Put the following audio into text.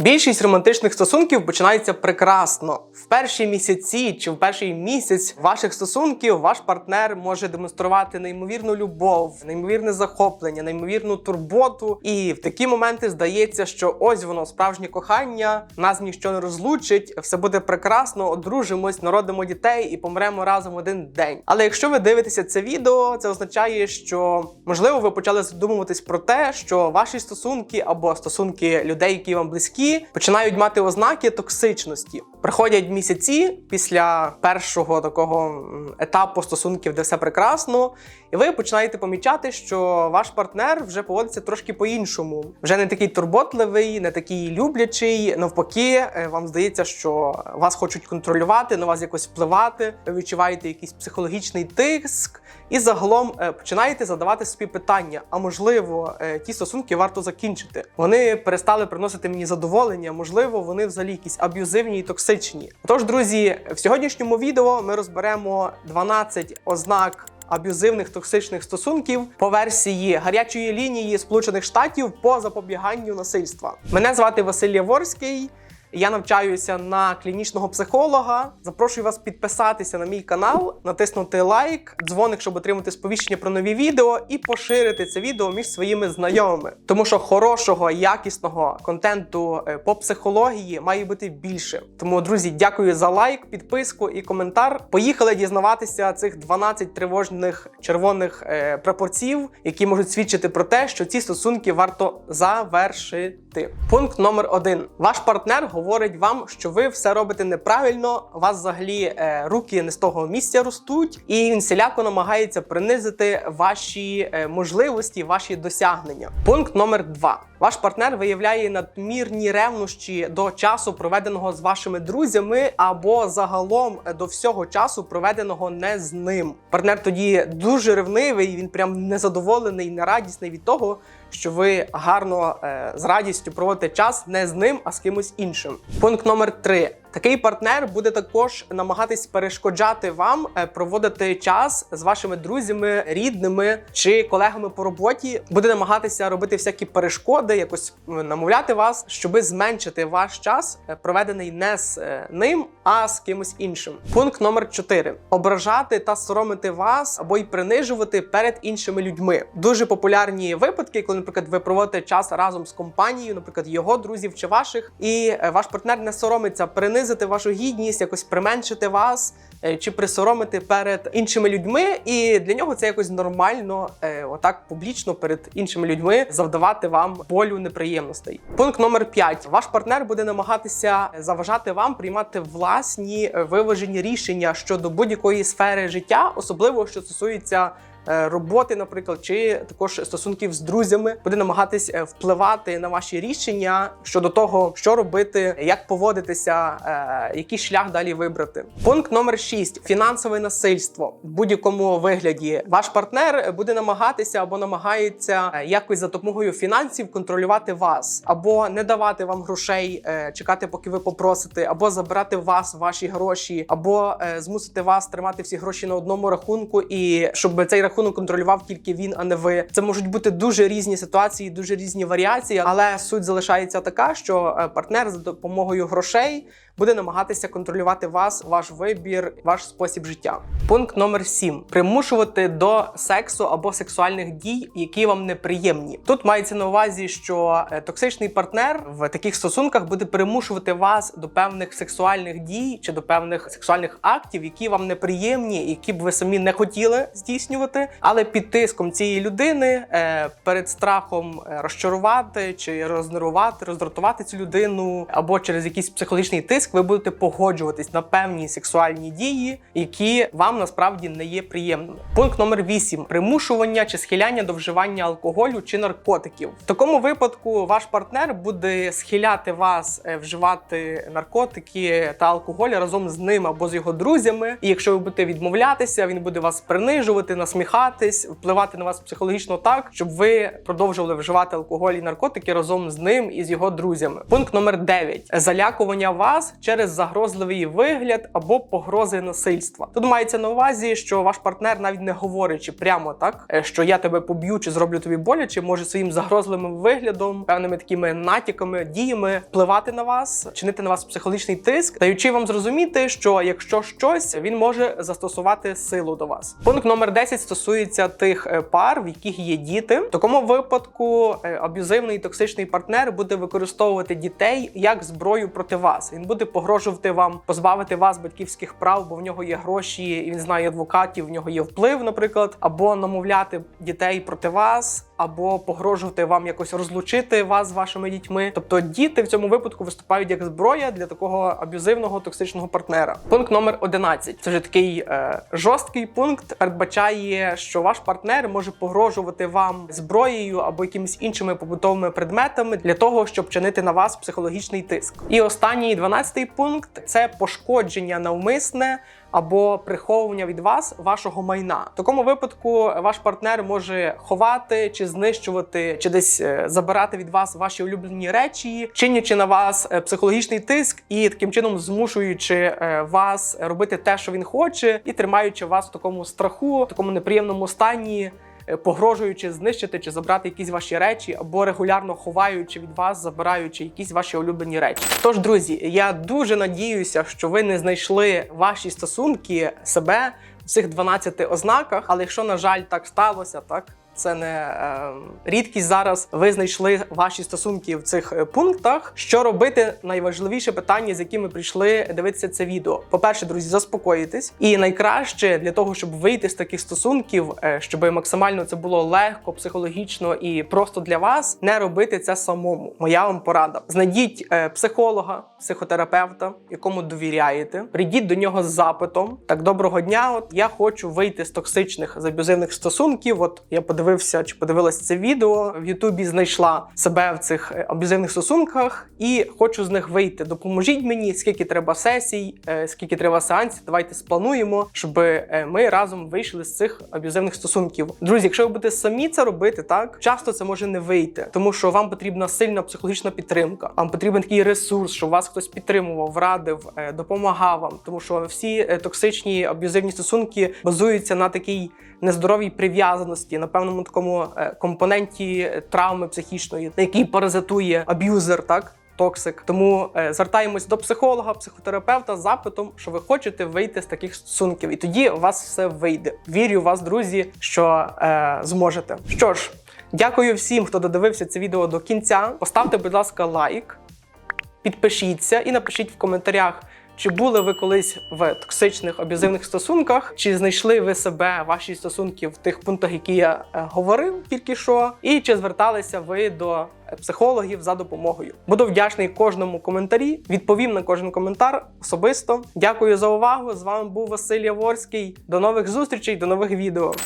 Більшість романтичних стосунків починається прекрасно. В перші місяці чи в перший місяць ваших стосунків ваш партнер може демонструвати неймовірну любов, неймовірне захоплення, неймовірну турботу. І в такі моменти здається, що ось воно справжнє кохання, нас ніщо не розлучить, все буде прекрасно, одружимось, народимо дітей і помремо разом один день. Але якщо ви дивитеся це відео, це означає, що можливо ви почали задумуватись про те, що ваші стосунки або стосунки людей, які вам близькі, починають мати ознаки токсичності. Приходять місяці після першого такого етапу стосунків, де все прекрасно, і ви починаєте помічати, що ваш партнер вже поводиться трошки по-іншому, вже не такий турботливий, не такий люблячий. Навпаки, е, вам здається, що вас хочуть контролювати, на вас якось впливати. Ви відчуваєте якийсь психологічний тиск, і загалом е, починаєте задавати собі питання: а можливо, е, ті стосунки варто закінчити. Вони перестали приносити мені задоволення, можливо, вони взагалі якісь аб'юзивні і токсичні. Тож, друзі, в сьогоднішньому відео ми розберемо 12 ознак. Аб'юзивних токсичних стосунків по версії гарячої лінії Сполучених Штатів по запобіганню насильства. Мене звати Василь Яворський. Я навчаюся на клінічного психолога. Запрошую вас підписатися на мій канал, натиснути лайк, дзвоник, щоб отримати сповіщення про нові відео, і поширити це відео між своїми знайомими. Тому що хорошого, якісного контенту е, по психології має бути більше. Тому, друзі, дякую за лайк, підписку і коментар. Поїхали дізнаватися цих 12 тривожних червоних е, прапорців, які можуть свідчити про те, що ці стосунки варто завершити. Пункт номер один: ваш партнер говорить вам, що ви все робите неправильно. Вас взагалі е, руки не з того місця ростуть, і він всіляко намагається принизити ваші е, можливості, ваші досягнення. Пункт номер два. Ваш партнер виявляє надмірні ревнощі до часу, проведеного з вашими друзями, або загалом е, до всього часу, проведеного не з ним. Партнер тоді дуже ревнивий, він прям незадоволений, нерадісний від того, що ви гарно е, з радістю проводите час не з ним, а з кимось іншим. Пункт номер три. Такий партнер буде також намагатись перешкоджати вам е, проводити час з вашими друзями, рідними чи колегами по роботі. Буде намагатися робити всякі перешкоди, якось намовляти вас, щоби зменшити ваш час, е, проведений не з е, ним, а з кимось іншим. Пункт номер 4. ображати та соромити вас або й принижувати перед іншими людьми. Дуже популярні випадки, коли, наприклад, ви проводите час разом з компанією, наприклад, його друзів чи ваших, і ваш партнер не соромиться принизити вашу гідність, якось применшити вас чи присоромити перед іншими людьми. І для нього це якось нормально, е, отак публічно перед іншими людьми завдавати вам болю неприємностей. Пункт номер 5. Ваш партнер буде намагатися заважати вам приймати власні е, виважені рішення щодо будь-якої сфери життя, особливо що стосується. е, Роботи, наприклад, чи також стосунків з друзями буде намагатись е, впливати на ваші рішення щодо того, що робити, як поводитися, е, який шлях далі вибрати. Пункт номер 6. Фінансове насильство в будь-якому вигляді. Ваш партнер буде намагатися або намагається е, якось за допомогою фінансів контролювати вас, або не давати вам грошей, е, чекати, поки ви попросите, або забирати вас ваші гроші, або е, змусити вас тримати всі гроші на одному рахунку, і щоб цей рахунок контролював тільки він, а не ви. Це можуть бути дуже різні ситуації, дуже різні варіації, але суть залишається така, що партнер за допомогою грошей буде намагатися контролювати вас, ваш вибір, ваш спосіб життя. Пункт номер 7. примушувати до сексу або сексуальних дій, які вам неприємні. Тут мається на увазі, що е, токсичний партнер в таких стосунках буде примушувати вас до певних сексуальних дій чи до певних сексуальних актів, які вам неприємні, які б ви самі не хотіли здійснювати, але під тиском цієї людини е, перед страхом е, розчарувати чи рознервувати, роздратувати цю людину, або через якийсь психологічний тиск ви будете погоджуватись на певні сексуальні дії, які вам насправді не є приємними. Пункт номер 8. примушування чи схиляння до вживання алкоголю чи наркотиків. В такому випадку ваш партнер буде схиляти вас е, вживати наркотики та алкоголь разом з ним або з його друзями. І якщо ви будете відмовлятися, він буде вас принижувати, насміхати. надихатись, впливати на вас психологічно так, щоб ви продовжували вживати алкоголь і наркотики разом з ним і з його друзями. Пункт номер 9. залякування вас через загрозливий вигляд або погрози насильства. Тут мається на увазі, що ваш партнер навіть не говорячи прямо так, е, що я тебе поб'ю чи зроблю тобі боляче, може своїм загрозливим виглядом, певними такими натяками, діями впливати на вас, чинити на вас психологічний тиск, даючи вам зрозуміти, що якщо щось, він може застосувати силу до вас. Пункт номер 10 стосується тих е, пар, в яких є діти. В такому випадку е, аб'юзивний токсичний партнер буде використовувати дітей як зброю проти вас. Він буде погрожувати вам позбавити вас батьківських прав, бо в нього є гроші, і він знає адвокатів, в нього є вплив, наприклад, або намовляти дітей проти вас, або погрожувати вам якось розлучити вас з вашими дітьми. Тобто діти в цьому випадку виступають як зброя для такого аб'юзивного токсичного партнера. Пункт номер 11. Це вже такий е, жорсткий пункт. Передбачає, що ваш партнер може погрожувати вам зброєю або якимись іншими побутовими предметами для того, щоб чинити на вас психологічний тиск. І останній 12 пункт це пошкодження навмисне або приховування від вас вашого майна. В такому випадку ваш партнер може ховати чи знищувати, чи десь е, забирати від вас ваші улюблені речі, чинячи на вас е, психологічний тиск і таким чином змушуючи е, вас робити те, що він хоче, і тримаючи вас в такому страху, в такому неприємному стані. Погрожуючи знищити чи забрати якісь ваші речі, або регулярно ховаючи від вас, забираючи якісь ваші улюблені речі. Тож, друзі, я дуже надіюся, що ви не знайшли ваші стосунки себе в цих 12 ознаках. Але якщо, на жаль, так сталося, так. Це не е, рідкість зараз. Ви знайшли ваші стосунки в цих е, пунктах. Що робити? Найважливіше питання, з яким ми прийшли дивитися це відео. По-перше, друзі, заспокоїтесь. І найкраще для того, щоб вийти з таких стосунків, е, щоб максимально це було легко, психологічно і просто для вас, не робити це самому. Моя вам порада. Знайдіть е, психолога, психотерапевта, якому довіряєте. Прийдіть до нього з запитом. Так, доброго дня. От я хочу вийти з токсичних з стосунків. От я подивився чи подивилась це відео в Ютубі. Знайшла себе в цих е, аб'юзивних стосунках і хочу з них вийти. Допоможіть мені, скільки треба сесій, е, скільки треба сеансів. Давайте сплануємо, щоб е, ми разом вийшли з цих аб'юзивних стосунків. Друзі, якщо ви будете самі це робити, так часто це може не вийти, тому що вам потрібна сильна психологічна підтримка. Вам потрібен такий ресурс, щоб вас хтось підтримував, радив, допомагав вам, тому що всі токсичні аб'юзивні стосунки базуються на такій нездоровій прив'язаності, на певному такому е, компоненті травми психічної, на якій паразитує аб'юзер, так. Токсик, тому е, звертаємось до психолога, психотерапевта з запитом, що ви хочете вийти з таких стосунків, і тоді у вас все вийде. Вірю в вас, друзі, що е, зможете. Що ж, дякую всім, хто додивився це відео до кінця. Поставте, будь ласка, лайк, підпишіться і напишіть в коментарях. Чи були ви колись в токсичних аб'юзивних стосунках? Чи знайшли ви себе, ваші стосунки в тих пунктах, які я е, говорив тільки що? І чи зверталися ви до е, психологів за допомогою? Буду вдячний кожному коментарі. Відповім на кожен коментар особисто. Дякую за увагу. З вами був Василь Яворський. До нових зустрічей, до нових відео.